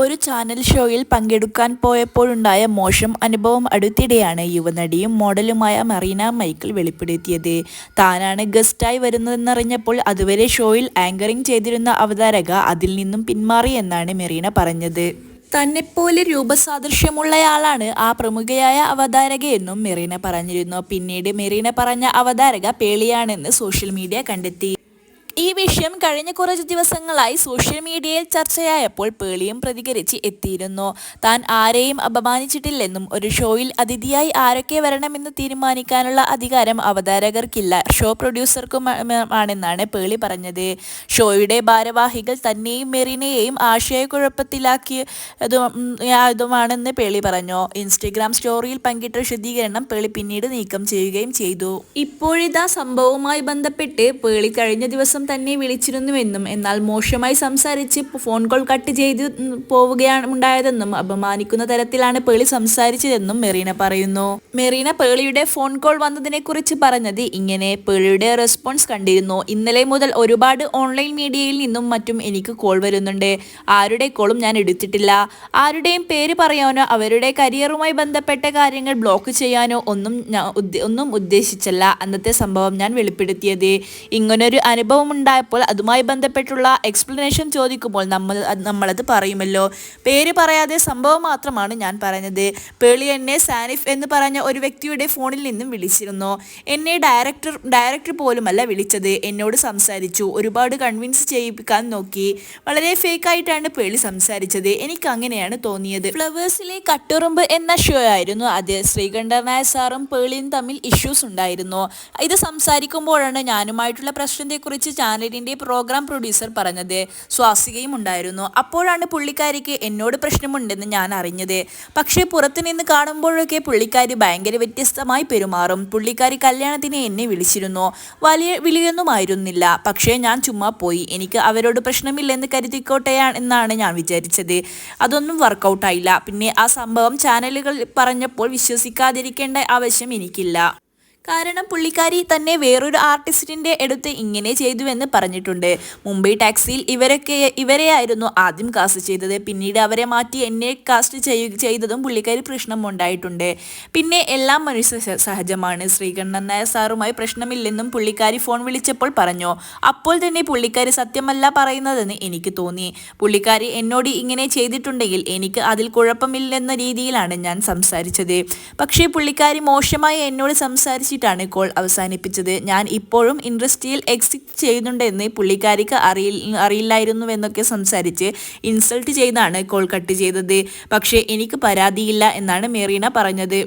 ഒരു ചാനൽ ഷോയിൽ പങ്കെടുക്കാൻ പോയപ്പോഴുണ്ടായ മോശം അനുഭവം അടുത്തിടെയാണ് യുവനടിയും മോഡലുമായ മറീന മൈക്കിൾ വെളിപ്പെടുത്തിയത്. താനാണ് ഗസ്റ്റായി വരുന്നതെന്നറിഞ്ഞപ്പോൾ അതുവരെ ഷോയിൽ ആങ്കറിംഗ് ചെയ്തിരുന്ന അവതാരക അതിൽ നിന്നും പിന്മാറി എന്നാണ് മെറീന പറഞ്ഞത്. തന്നെപ്പോലെ രൂപസാദൃശ്യമുള്ളയാളാണ് ആ പ്രമുഖയായ അവതാരകയെന്നും മെറീന പറഞ്ഞിരുന്നു. പിന്നീട് മെറീന പറഞ്ഞ അവതാരക പേളിയാണെന്ന് സോഷ്യൽ മീഡിയ കണ്ടെത്തി. ഈ വിഷയം കഴിഞ്ഞ കുറച്ച് ദിവസങ്ങളായി സോഷ്യൽ മീഡിയയിൽ ചർച്ചയായപ്പോൾ പേളിയും പ്രതികരിച്ച് എത്തിയിരുന്നു. താൻ ആരെയും അപമാനിച്ചിട്ടില്ലെന്നും ഒരു ഷോയിൽ അതിഥിയായി ആരൊക്കെ വരണമെന്ന് തീരുമാനിക്കാനുള്ള അധികാരം അവതാരകർക്കില്ല ഷോ പ്രൊഡ്യൂസർക്കുമാണെന്നാണ് പേളി പറഞ്ഞത്. ഷോയുടെ ഭാരവാഹികൾ തന്നെയും മെറിനെയും ആശയക്കുഴപ്പത്തിലാക്കിയതുമാണെന്ന് പേളി പറഞ്ഞു. ഇൻസ്റ്റഗ്രാം സ്റ്റോറിയിൽ പങ്കിട്ട വിശദീകരണം പേളി പിന്നീട് നീക്കം ചെയ്യുകയും ചെയ്തു. ഇപ്പോഴിതാ സംഭവവുമായി ബന്ധപ്പെട്ട് പേളി കഴിഞ്ഞ ദിവസം തന്നെ വിളിച്ചിരുന്നുവെന്നും എന്നാൽ മോശമായി സംസാരിച്ച് ഫോൺ കോൾ കട്ട് ചെയ്ത് പോവുകയാണ് ഉണ്ടായതെന്നും അപമാനിക്കുന്ന തരത്തിലാണ് പേളി സംസാരിച്ചതെന്നും മെറീന പറയുന്നു. മെറീന പേളിയുടെ ഫോൺ കോൾ വന്നതിനെ കുറിച്ച് പറഞ്ഞത് ഇങ്ങനെ പേളിയുടെ റെസ്പോൺസ് കണ്ടിരുന്നു. ഇന്നലെ മുതൽ ഒരുപാട് ഓൺലൈൻ മീഡിയയിൽ നിന്നും മറ്റും എനിക്ക് കോൾ വരുന്നുണ്ട്. ആരുടെ കോളും ഞാൻ എടുത്തിട്ടില്ല. ആരുടെയും പേര് പറയാനോ അവരുടെ കരിയറുമായി ബന്ധപ്പെട്ട കാര്യങ്ങൾ ബ്ലോക്ക് ചെയ്യാനോ ഒന്നും ഒന്നും ഉദ്ദേശിച്ചല്ല. അന്നത്തെ സംഭവം ഞാൻ വെളിപ്പെടുത്തിയത്. ഇങ്ങനൊരു അനുഭവം ഉണ്ടായപ്പോൾ അതുമായി ബന്ധപ്പെട്ടുള്ള എക്സ്പ്ലനേഷൻ ചോദിക്കുമ്പോൾ നമ്മൾ നമ്മളത് പറയുമല്ലോ. പേര് പറയാതെ സംഭവം മാത്രമാണ് ഞാൻ പറഞ്ഞത്. പേളി എന്നെ സാനിഫ് എന്ന് പറഞ്ഞ ഒരു വ്യക്തിയുടെ ഫോണിൽ നിന്നും വിളിച്ചിരുന്നു. എന്നെ ഡയറക്ടർ ഡയറക്ടർ പോലുമല്ല വിളിച്ചത്. എന്നോട് സംസാരിച്ചു. ഒരുപാട് കൺവിൻസ് ചെയ്യിപ്പിക്കാൻ നോക്കി. വളരെ ഫേക്കായിട്ടാണ് പേളി സംസാരിച്ചത്. എനിക്ക് അങ്ങനെയാണ് തോന്നിയത്. ഫ്ലവേഴ്സിലെ കട്ടുറുമ്പ് എന്ന ഷോ ആയിരുന്നു അത്. ശ്രീകണ്ഠൻ നായർ സാറും പേളിയും തമ്മിൽ ഇഷ്യൂസ് ഉണ്ടായിരുന്നു. ഇത് സംസാരിക്കുമ്പോഴാണ് ഞാനുമായിട്ടുള്ള പ്രശ്നത്തെക്കുറിച്ച് ചാനലിന്റെ പ്രോഗ്രാം പ്രൊഡ്യൂസർ പറഞ്ഞത്. സ്വാസികയും ഉണ്ടായിരുന്നു. അപ്പോഴാണ് പുള്ളിക്കാരിക്ക് എന്നോട് പ്രശ്നമുണ്ടെന്ന് ഞാൻ അറിഞ്ഞത്. പക്ഷേ പുറത്തുനിന്ന് കാണുമ്പോഴൊക്കെ പുള്ളിക്കാരി ഭയങ്കര വ്യത്യസ്തമായി പെരുമാറും. പുള്ളിക്കാരി കല്യാണത്തിന് എന്നെ വിളിച്ചിരുന്നു. വലിയ വിളിയൊന്നുമായിരുന്നില്ല. പക്ഷേ ഞാൻ ചുമ്മാ പോയി. എനിക്ക് അവരോട് പ്രശ്നമില്ലെന്ന് കരുതിക്കോട്ടെ എന്നാണ് ഞാൻ വിചാരിച്ചത്. അതൊന്നും വർക്കൗട്ടായില്ല പിന്നെ ആ സംഭവം ചാനലുകൾ പറഞ്ഞപ്പോൾ വിശ്വസിക്കാതിരിക്കേണ്ട ആവശ്യം എനിക്കില്ല. കാരണം പുള്ളിക്കാരി തന്നെ വേറൊരു ആർട്ടിസ്റ്റിന്റെ അടുത്ത് ഇങ്ങനെ ചെയ്തുവെന്ന് പറഞ്ഞിട്ടുണ്ട്. മുംബൈ ടാക്സിയിൽ ഇവരൊക്കെ ഇവരെയായിരുന്നു ആദ്യം കാസ്റ്റ് ചെയ്തത്. പിന്നീട് അവരെ മാറ്റി എന്നെ കാസ്റ്റ് ചെയ്തതും പുള്ളിക്കാരി പ്രശ്നം ഉണ്ടായിട്ടുണ്ട്. പിന്നെ എല്ലാം മനുഷ്യ സഹജമാണ്. ശ്രീകണ്ഠൻ നായർ സാറുമായി പ്രശ്നമില്ലെന്നും പുള്ളിക്കാരി ഫോൺ വിളിച്ചപ്പോൾ പറഞ്ഞു. അപ്പോൾ തന്നെ പുള്ളിക്കാരി സത്യമല്ല പറയുന്നതെന്ന് എനിക്ക് തോന്നി. പുള്ളിക്കാരി എന്നോട് ഇങ്ങനെ ചെയ്തിട്ടുണ്ടെങ്കിൽ എനിക്ക് അതിൽ കുഴപ്പമില്ലെന്ന രീതിയിലാണ് ഞാൻ സംസാരിച്ചത്. പക്ഷേ പുള്ളിക്കാരി മോശമായി എന്നോട് സംസാരിച്ചു വെച്ചിട്ടാണ് കോൾ അവസാനിപ്പിച്ചത്. ഞാൻ ഇപ്പോഴും ഇൻഡസ്ട്രിയിൽ എക്സിറ്റ് ചെയ്യുന്നുണ്ടെന്ന് പുള്ളിക്കാരിക്ക് അറിയി അറിയില്ലായിരുന്നുവെന്നൊക്കെ സംസാരിച്ച് ഇൻസൾട്ട് ചെയ്താണ് കോൾ കട്ട് ചെയ്തത്. പക്ഷേ എനിക്ക് പരാതിയില്ല എന്നാണ് മെറീന പറഞ്ഞത്.